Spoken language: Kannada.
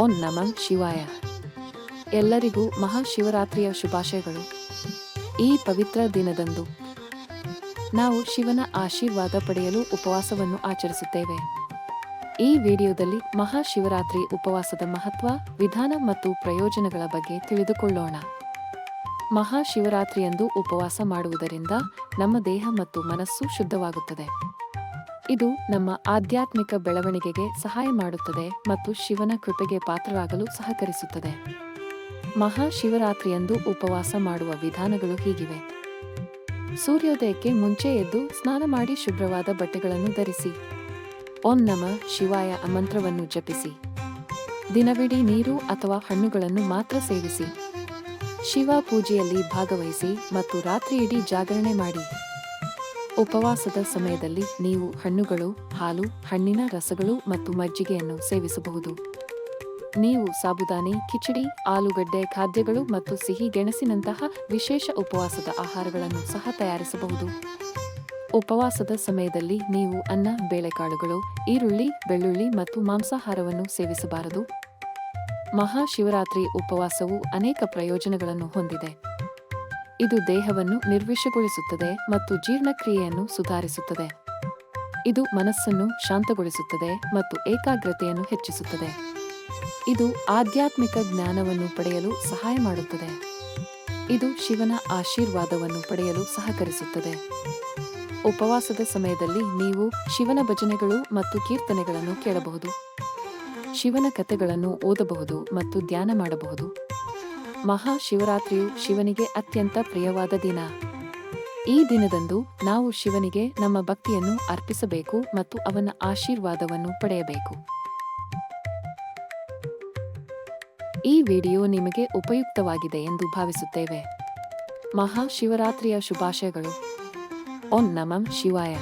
ಓಂ ನಮಃ ಶಿವಾಯ. ಎಲ್ಲರಿಗೂ ಮಹಾಶಿವರಾತ್ರಿಯ ಶುಭಾಶಯಗಳು. ಈ ಪವಿತ್ರ ದಿನದಂದು ನಾವು ಶಿವನ ಆಶೀರ್ವಾದ ಪಡೆಯಲು ಉಪವಾಸವನ್ನು ಆಚರಿಸುತ್ತೇವೆ. ಈ ವಿಡಿಯೋದಲ್ಲಿ ಮಹಾಶಿವರಾತ್ರಿ ಉಪವಾಸದ ಮಹತ್ವ, ವಿಧಾನ ಮತ್ತು ಪ್ರಯೋಜನಗಳ ಬಗ್ಗೆ ತಿಳಿದುಕೊಳ್ಳೋಣ. ಮಹಾಶಿವರಾತ್ರಿಯಂದು ಉಪವಾಸ ಮಾಡುವುದರಿಂದ ನಮ್ಮ ದೇಹ ಮತ್ತು ಮನಸ್ಸು ಶುದ್ಧವಾಗುತ್ತದೆ. ಇದು ನಮ್ಮ ಆಧ್ಯಾತ್ಮಿಕ ಬೆಳವಣಿಗೆಗೆ ಸಹಾಯ ಮಾಡುತ್ತದೆ ಮತ್ತು ಶಿವನ ಕೃಪೆಗೆ ಪಾತ್ರರಾಗಲು ಸಹಕರಿಸುತ್ತದೆ. ಮಹಾಶಿವರಾತ್ರಿಯಂದು ಉಪವಾಸ ಮಾಡುವ ವಿಧಾನಗಳು ಹೀಗಿವೆ. ಸೂರ್ಯೋದಯಕ್ಕೆ ಮುಂಚೆ ಎದ್ದು ಸ್ನಾನ ಮಾಡಿ ಶುಭ್ರವಾದ ಬಟ್ಟೆಗಳನ್ನು ಧರಿಸಿ. ಓಂ ನಮ ಶಿವಾಯ ಮಂತ್ರವನ್ನು ಜಪಿಸಿ. ದಿನವಿಡೀ ನೀರು ಅಥವಾ ಹಣ್ಣುಗಳನ್ನು ಮಾತ್ರ ಸೇವಿಸಿ. ಶಿವ ಪೂಜೆಯಲ್ಲಿ ಭಾಗವಹಿಸಿ ಮತ್ತು ರಾತ್ರಿಯಿಡೀ ಜಾಗರಣೆ ಮಾಡಿ. ಉಪವಾಸದ ಸಮಯದಲ್ಲಿ ನೀವು ಹಣ್ಣುಗಳು, ಹಾಲು, ಹಣ್ಣಿನ ರಸಗಳು ಮತ್ತು ಮಜ್ಜಿಗೆಯನ್ನು ಸೇವಿಸಬಹುದು. ನೀವು ಸಾಬುದಾನಿ, ಕಿಚಡಿ, ಆಲೂಗಡ್ಡೆ, ಖಾದ್ಯಗಳು ಮತ್ತು ಸಿಹಿ ಗೆಣಸಿನಂತಹ ವಿಶೇಷ ಉಪವಾಸದ ಆಹಾರಗಳನ್ನು ಸಹ ತಯಾರಿಸಬಹುದು. ಉಪವಾಸದ ಸಮಯದಲ್ಲಿ ನೀವು ಅನ್ನ, ಬೇಳೆಕಾಳುಗಳು, ಈರುಳ್ಳಿ, ಬೆಳ್ಳುಳ್ಳಿ ಮತ್ತು ಮಾಂಸಾಹಾರವನ್ನು ಸೇವಿಸಬಾರದು. ಮಹಾಶಿವರಾತ್ರಿ ಉಪವಾಸವು ಅನೇಕ ಪ್ರಯೋಜನಗಳನ್ನು ಹೊಂದಿದೆ. ಇದು ದೇಹವನ್ನು ನಿರ್ವಿಷಗೊಳಿಸುತ್ತದೆ ಮತ್ತು ಜೀರ್ಣಕ್ರಿಯೆಯನ್ನು ಸುಧಾರಿಸುತ್ತದೆ. ಇದು ಮನಸ್ಸನ್ನು ಶಾಂತಗೊಳಿಸುತ್ತದೆ ಮತ್ತು ಏಕಾಗ್ರತೆಯನ್ನು ಹೆಚ್ಚಿಸುತ್ತದೆ. ಇದು ಆಧ್ಯಾತ್ಮಿಕ ಜ್ಞಾನವನ್ನು ಪಡೆಯಲು ಸಹಾಯ ಮಾಡುತ್ತದೆ. ಇದು ಶಿವನ ಆಶೀರ್ವಾದವನ್ನು ಪಡೆಯಲು ಸಹಕರಿಸುತ್ತದೆ. ಉಪವಾಸದ ಸಮಯದಲ್ಲಿ ನೀವು ಶಿವನ ಭಜನೆಗಳು ಮತ್ತು ಕೀರ್ತನೆಗಳನ್ನು ಕೇಳಬಹುದು. ಶಿವನ ಕಥೆಗಳನ್ನು ಓದಬಹುದು ಮತ್ತು ಧ್ಯಾನ ಮಾಡಬಹುದು. ಮಹಾಶಿವರಾತ್ರಿಯು ಶಿವನಿಗೆ ಅತ್ಯಂತ ಪ್ರಿಯವಾದ ದಿನ. ಈ ದಿನದಂದು ನಾವು ಶಿವನಿಗೆ ನಮ್ಮ ಭಕ್ತಿಯನ್ನು ಅರ್ಪಿಸಬೇಕು ಮತ್ತು ಅವನ ಆಶೀರ್ವಾದವನ್ನು ಪಡೆಯಬೇಕು. ಈ ವಿಡಿಯೋ ನಿಮಗೆ ಉಪಯುಕ್ತವಾಗಿದೆ ಎಂದು ಭಾವಿಸುತ್ತೇವೆ. ಮಹಾಶಿವರಾತ್ರಿಯ ಶುಭಾಶಯಗಳು. ಓಂ ನಮಂ ಶಿವಾಯ.